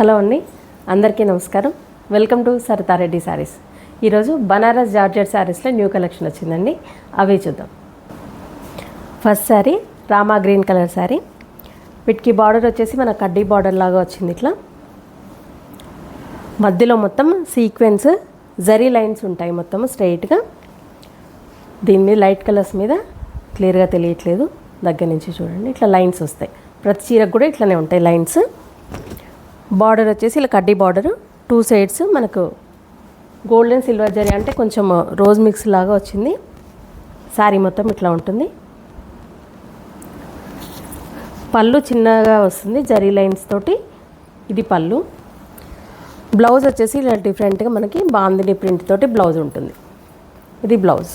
Hello అండి. అందరికీ నమస్కారం. వెల్కమ్ టు సరితారెడ్డి శారీస్ ఈరోజు బనారస్ జార్జెట్ శారీస్లో న్యూ కలెక్షన్ వచ్చిందండి. అవి చూద్దాం. First sari Rama green colour sari వీటికి బార్డర్ వచ్చేసి మన కడ్డీ బార్డర్ లాగా వచ్చింది ఇట్లా. మధ్యలో మొత్తం సీక్వెన్స్ జరీ లైన్స్ ఉంటాయి మొత్తం స్ట్రైట్గా. దీని మీద లైట్ కలర్స్ మీద క్లియర్గా తెలియట్లేదు. దగ్గర నుంచి చూడండి. ఇట్లా లైన్స్ వస్తాయి. ప్రతి చీరకు కూడా ఇట్లానే ఉంటాయి లైన్స్. బార్డర్ వచ్చేసి ఇలా కడ్డీ బార్డర్. టూ సైడ్స్ మనకు గోల్డెన్ సిల్వర్ జరీ అంటే కొంచెం రోజ్ మిక్స్ లాగా వచ్చింది. శారీ మొత్తం ఇట్లా ఉంటుంది. పళ్ళు చిన్నగా వస్తుంది జరీ లైన్స్ తోటి. ఇది పళ్ళు. బ్లౌజ్ వచ్చేసి ఇలా డిఫరెంట్గా మనకి బాందిని ప్రింట్ తోటి బ్లౌజ్ ఉంటుంది. ఇది బ్లౌజ్.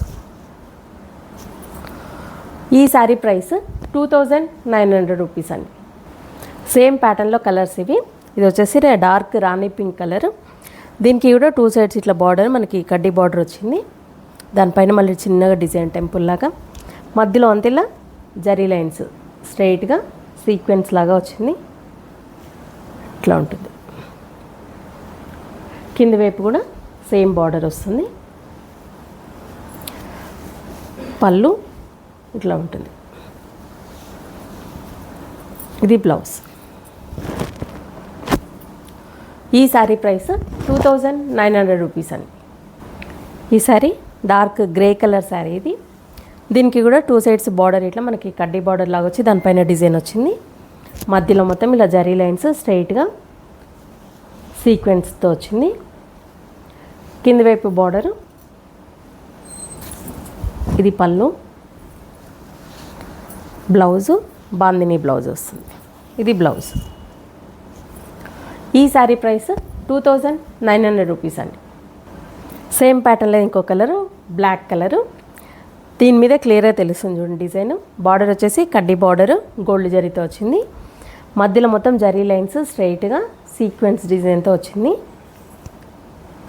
ఈ sari price two thousand nine hundred rupees అండి. సేమ్ ప్యాటర్న్లో కలర్స్ ఇవి. ఇది వచ్చేసి డార్క్ రాణి పింక్ కలర్. దీనికి కూడా టూ సైడ్స్ ఇట్లా బార్డర్ మనకి కడ్డీ బార్డర్ వచ్చింది. దానిపైన మళ్ళీ చిన్నగా డిజైన్ టెంపుల్ లాగా. మధ్యలో అంతేలా జరీ లైన్స్ స్ట్రైట్గా సీక్వెన్స్ లాగా వచ్చింది. ఇట్లా ఉంటుంది. కింద వైపు కూడా సేమ్ బార్డర్ వస్తుంది. పళ్ళు ఇట్లా ఉంటుంది. ఇది బ్లౌజ్. ఈ sari price two thousand nine hundred rupees అండి. ఈ sari dark grey colour sari ఇది. దీనికి కూడా టూ సైడ్స్ బార్డర్ ఇట్లా మనకి కడ్డీ బార్డర్ లాగా వచ్చి దానిపైన డిజైన్ వచ్చింది. మధ్యలో మొత్తం ఇలా జరీ లైన్స్ స్ట్రైట్గా సీక్వెన్స్తో వచ్చింది. కింది వైపు బార్డరు. ఇది పళ్ళు. బ్లౌజు బాందిని బ్లౌజ్ వస్తుంది. ఇది బ్లౌజ్. ఈ sari price two thousand nine hundred rupees అండి. సేమ్ ప్యాటర్న్లో ఇంకో కలరు బ్లాక్ కలరు. దీని మీద క్లియర్గా తెలుస్తుంది చూడండి డిజైన్. బార్డర్ వచ్చేసి కడ్డీ బార్డర్ గోల్డ్ జరీతో వచ్చింది. మధ్యలో మొత్తం జరీ లైన్స్ స్ట్రైట్గా సీక్వెన్స్ డిజైన్తో వచ్చింది.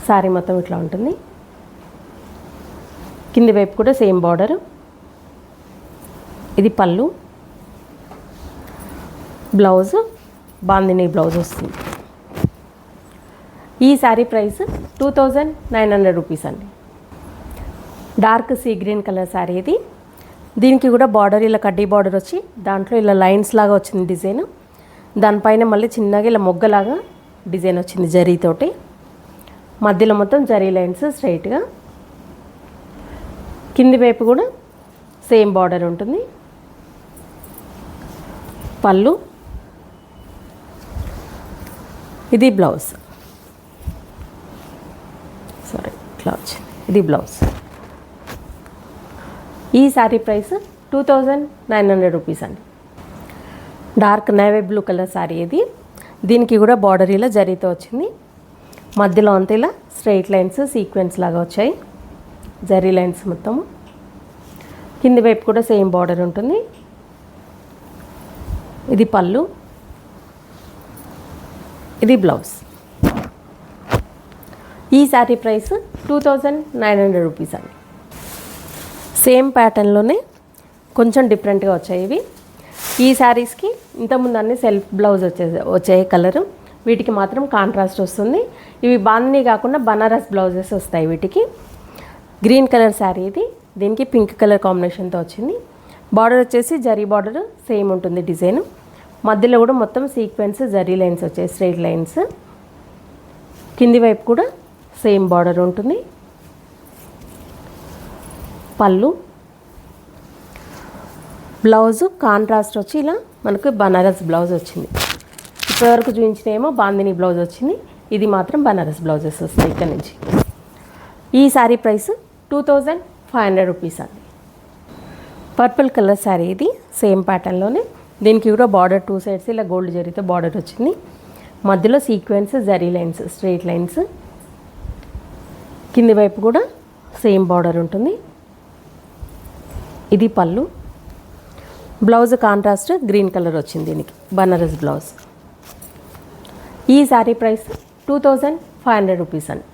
శారీ మొత్తం ఇట్లా ఉంటుంది. కింది వైపు కూడా సేమ్ బార్డర్ ఇది పళ్ళు. బ్లౌజ్ బాందిని బ్లౌజ్ వస్తుంది. ఈ sari price two thousand nine hundred rupees అండి. Dark sea green colour sari ఇది. దీనికి కూడా బార్డర్ ఇలా కడ్డీ బార్డర్ వచ్చి దాంట్లో ఇలా లైన్స్ లాగా వచ్చింది డిజైన్. దానిపైన మళ్ళీ చిన్నగా ఇలా మొగ్గలాగా డిజైన్ వచ్చింది జరీతోటి. మధ్యలో మొత్తం జరీ లైన్స్ స్ట్రైట్గా కింది వైపు కూడా సేమ్ బార్డర్ ఉంటుంది. పళ్ళు. ఇది బ్లౌజ్. ఇట్లా వచ్చింది ఇది బ్లౌజ్. ఈ sari price two thousand nine hundred rupees అండి. Dark navy blue colour sari ఇది. దీనికి కూడా బార్డర్ ఇలా జరీతో వచ్చింది. మధ్యలో అంతా ఇలా స్ట్రైట్ లైన్స్ సీక్వెన్స్ లాగా వచ్చాయి. జరీ లైన్స్ మొత్తం కింది వైపు కూడా సేమ్ బార్డర్ ఉంటుంది. ఇది పళ్ళు. ఇది బ్లౌజ్. ఈ sari price two thousand nine hundred rupees అండి. సేమ్ ప్యాటర్న్లోనే కొంచెం డిఫరెంట్గా వచ్చాయి ఇవి. ఈ శారీస్కి ఇంతకుముందు అన్ని సెల్ఫ్ బ్లౌజ్ వచ్చే వచ్చే కలరు. వీటికి మాత్రం కాంట్రాస్ట్ వస్తుంది. ఇవి బాందిని కాకుండా బనారస్ బ్లౌజెస్ వస్తాయి వీటికి. గ్రీన్ కలర్ శారీ ఇది. దీనికి పింక్ కలర్ కాంబినేషన్తో వచ్చింది. బార్డర్ వచ్చేసి జరీ బార్డర్ సేమ్ ఉంటుంది డిజైన్. మధ్యలో కూడా మొత్తం సీక్వెన్స్ జరీ లైన్స్ వచ్చాయి స్ట్రైట్ లైన్స్. కింది వైపు కూడా సేమ్ బార్డర్ ఉంటుంది. పళ్ళు. బ్లౌజ్ కాంట్రాస్ట్ వచ్చి ఇలా మనకు బనారస్ బ్లౌజ్ వచ్చింది. ఇప్పటివరకు చూపించినేమో బాందిని బ్లౌజ్ వచ్చింది. ఇది మాత్రం బనారస్ బ్లౌజెస్ వస్తాయి ఇక్కడ నుంచి. ఈ sari price two thousand five hundred rupees అండి. పర్పుల్ కలర్ శారీ ఇది సేమ్ ప్యాటర్న్లోనే దీనికి కూడా బార్డర్ టూ సైడ్స్ ఇలా గోల్డ్ జరిగితే బార్డర్ వచ్చింది. మధ్యలో sequence zari lines straight lines. కింది వైపు కూడా సేమ్ బార్డర్ ఉంటుంది. ఇది పళ్ళు. బ్లౌజ్ కాంట్రాస్ట్ గ్రీన్ కలర్ వచ్చింది దీనికి బనారస్ బ్లౌజ్. ఈ sari price two thousand five hundred rupees అండి.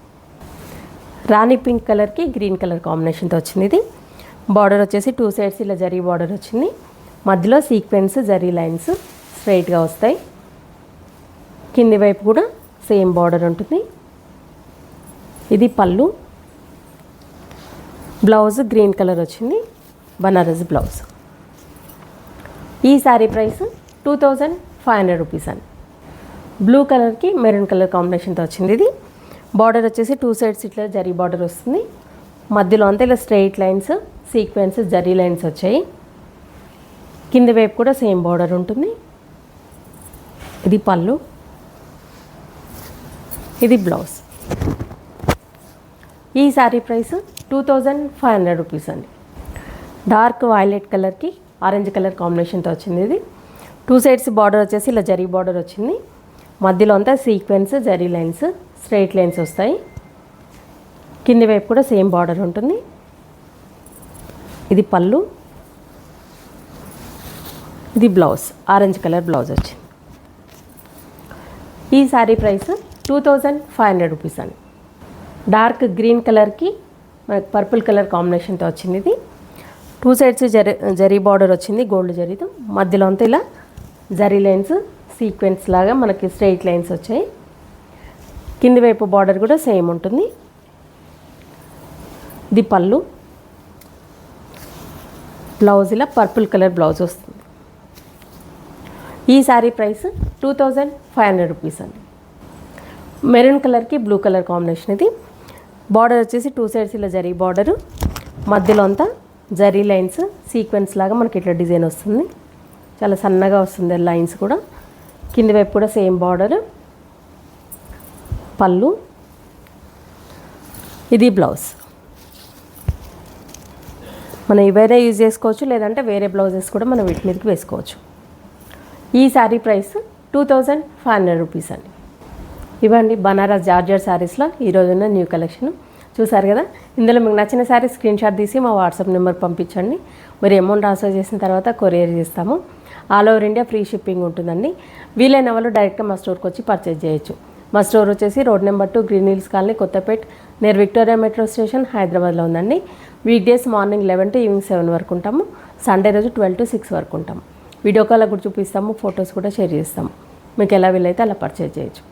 రాణి పింక్ కలర్కి గ్రీన్ కలర్ కాంబినేషన్తో వచ్చింది ఇది. బార్డర్ వచ్చేసి టూ సైడ్స్ ఇలా జరీ బార్డర్ వచ్చింది. మధ్యలో సీక్వెన్స్ జరీ లైన్స్ స్ట్రైట్గా వస్తాయి. కింది వైపు కూడా సేమ్ బార్డర్ ఉంటుంది. ఇది పళ్ళు. బ్లౌజ్ గ్రీన్ కలర్ వచ్చింది. బనారస్ బ్లౌజ్. ఈ sari price two thousand five hundred rupees అండి. బ్లూ కలర్కి మెరూన్ కలర్ కాంబినేషన్తో వచ్చింది ఇది. బార్డర్ వచ్చేసి టూ సైడ్స్ ఇట్లా జరీ బార్డర్ వస్తుంది. మధ్యలో అంతా ఇలా straight lines sequence zari lines వచ్చాయి. కింది వైపు కూడా సేమ్ బార్డర్ ఉంటుంది. ఇది పళ్ళు. ఇది బ్లౌజ్. ఈ sari price two thousand five hundred rupees అండి. డార్క్ వైలెట్ కలర్కి ఆరెంజ్ కలర్ కాంబినేషన్తో వచ్చింది ఇది. టూ సైడ్స్ బార్డర్ వచ్చేసి ఇలా జరీ బార్డర్ వచ్చింది. మధ్యలో అంతా sequence zari lines straight lines వస్తాయి. కింది వైపు కూడా సేమ్ బార్డర్ ఉంటుంది. ఇది పళ్ళు. ఇది బ్లౌజ్ ఆరెంజ్ కలర్ బ్లౌజ్ వచ్చింది. ఈ sari price two thousand five hundred rupees అండి. డార్క్ గ్రీన్ కలర్కి మనకు పర్పుల్ కలర్ కాంబినేషన్తో వచ్చింది. ఇది two sides zari zari border వచ్చింది గోల్డ్ జరీతో. మధ్యలో అంతా ఇలా జరీ లైన్స్ సీక్వెన్స్ లాగా మనకి స్ట్రెయిట్ లైన్స్ వచ్చాయి. కింది వైపు బార్డర్ కూడా సేమ్ ఉంటుంది. ఇది పళ్ళు. బ్లౌజ్ ఇలా పర్పుల్ కలర్ బ్లౌజ్ వస్తుంది. ఈ sari price two thousand five hundred rupees అండి. మెరూన్ కలర్కి బ్లూ కలర్ కాంబినేషన్ ఇది. బార్డర్ వచ్చేసి టూ సైడ్స్ ఇలా జరీ బార్డరు మధ్యలో అంతా జరీ లైన్స్ సీక్వెన్స్ లాగా మనకి ఇట్లా డిజైన్ వస్తుంది. చాలా సన్నగా వస్తుంది లైన్స్ కూడా. కింది వైపు కూడా సేమ్ బార్డర్ పళ్ళు. ఇది బ్లౌజ్ మనం ఇవైనా యూజ్ చేసుకోవచ్చు లేదంటే వేరే బ్లౌజెస్ కూడా మనం వీటి మీదకి వేసుకోవచ్చు. ఈ sari price two thousand five hundred rupees అండి. ఇవ్వండి బనారస్ జార్జర్ శారీస్లో ఈరోజు ఉన్న న్యూ కలెక్షన్. చూసారు కదా? ఇందులో మీకు నచ్చిన శారీ స్క్రీన్ షాట్ తీసి మా వాట్సాప్ నెంబర్ పంపించండి. మరి అమౌంట్ ట్రాన్స్ఫర్ చేసిన తర్వాత కొరియర్ చేస్తాము. All over India free shipping ఉంటుందండి. వీలైన వాళ్ళు డైరెక్ట్గా మా స్టోర్కి వచ్చి పర్చేజ్ చేయొచ్చు. మా స్టోర్ వచ్చేసి road number two green hills colony Kothapet near Victoria metro station హైదరాబాద్లో ఉందండి. Week days morning eleven to evening seven వరకు ఉంటాము. సండే రోజు ట్వెల్వ్ టు సిక్స్ వరకు ఉంటాము. వీడియో కాల్ కూడా చూపిస్తాము ఫొటోస్ కూడా షేర్ చేస్తాము. మీకు ఎలా వీలైతే అలా పర్చేజ్ చేయొచ్చు.